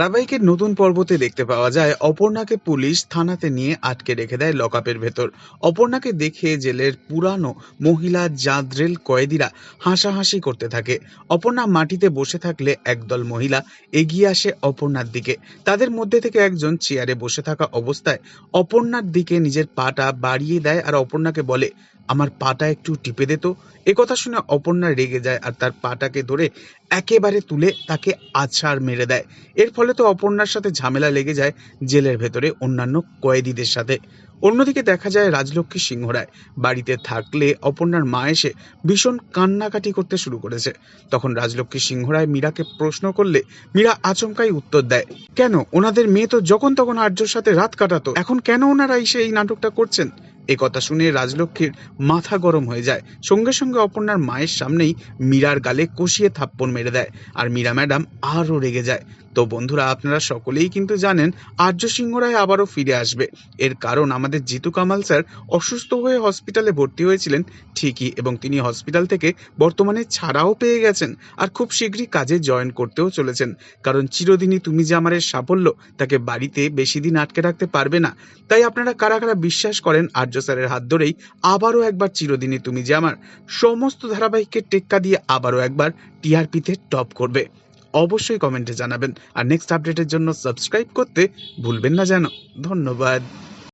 ধারাবাহিকের নতুন পর্বতে দেখতে পাওয়া যায়, অপর্ণাকে পুলিশ থানাতে নিয়ে আটকে রেখে দেয় লকআপের ভেতর। অপর্ণাকে দেখে জেলের পুরানো মহিলা জাদ্রেল কয়েদিরা হাসাহাসি করতে থাকে। অপর্ণা মাটিতে বসে থাকলে একদল মহিলা এগিয়ে আসে অপর্ণার দিকে। তাদের মধ্যে থেকে একজন চেয়ারে বসে থাকা অবস্থায় অপর্ণার দিকে নিজের পাটা বাড়িয়ে দেয় আর অপর্ণাকে বলে, আমার পাটা একটু টিপে দে তো। শুনে অপর্ণা রেগে যায় আর তার পাটাকে ধরে একেবারে তুলে তাকে আছাড় মেরে দেয়। এর ফলে তো অপর্ণার সাথে ঝামেলা লেগে যায় জেলের ভেতরে অন্যান্য কয়েদিদের সাথে। অন্যদিকে দেখা যায় রাজলক্ষ্মী সিংহরায় বাড়িতে থাকলে অপর্ণার মা এসে ভীষণ কান্নাকাটি করতে শুরু করেছে। তখন রাজলক্ষ্মী সিংহরায় মীরাকে প্রশ্ন করলে মীরা আচমকাই উত্তর দেয়, কেন? ওনাদের মেয়ে তো যখন তখন আর্যর সাথে রাত কাটাতো। এখন কেন ওনারা এসে এই নাটকটা করছেন? এ কথা শুনে রাজলক্ষ্মীর মাথা গরম হয়ে যায়। সঙ্গে সঙ্গে অপর্ণার মায়ের সামনেই মীরার গালে কষিয়ে থাপ্পড় মেরে দেয় আর মীরা ম্যাডাম আরও রেগে যায়। তো বন্ধুরা, আপনারা সকলেই কিন্তু জানেন, আর্য সিংহ রায় আবারও ফিরে আসবে। এর কারণ আমাদের জিতু কামাল স্যার অসুস্থ হয়ে হসপিটালে ভর্তি হয়েছিলেন ঠিকই এবং তিনি হসপিটাল থেকে বর্তমানে ছাড়াও পেয়ে গেছেন আর খুব শীঘ্রই কাজে জয়েন করতেও চলেছেন। কারণ চিরদিনই তুমি যে আমারের সাফল্য, তাকে বাড়িতে বেশি দিন আটকে রাখতে পারবে না। তাই আপনারা কারা কারা বিশ্বাস করেন আর্য স্যারের হাত ধরেই আবারও একবার চিরদিনই তুমি যে আমার সমস্ত ধারাবাহিকের টেক্কা দিয়ে আবারও একবার টিআরপিতে টপ করবে। অবশ্যই কমেন্টে জানাবেন। আর নেক্সট আপডেটের জন্য সাবস্ক্রাইব করতে ভুলবেন না যেন। ধন্যবাদ।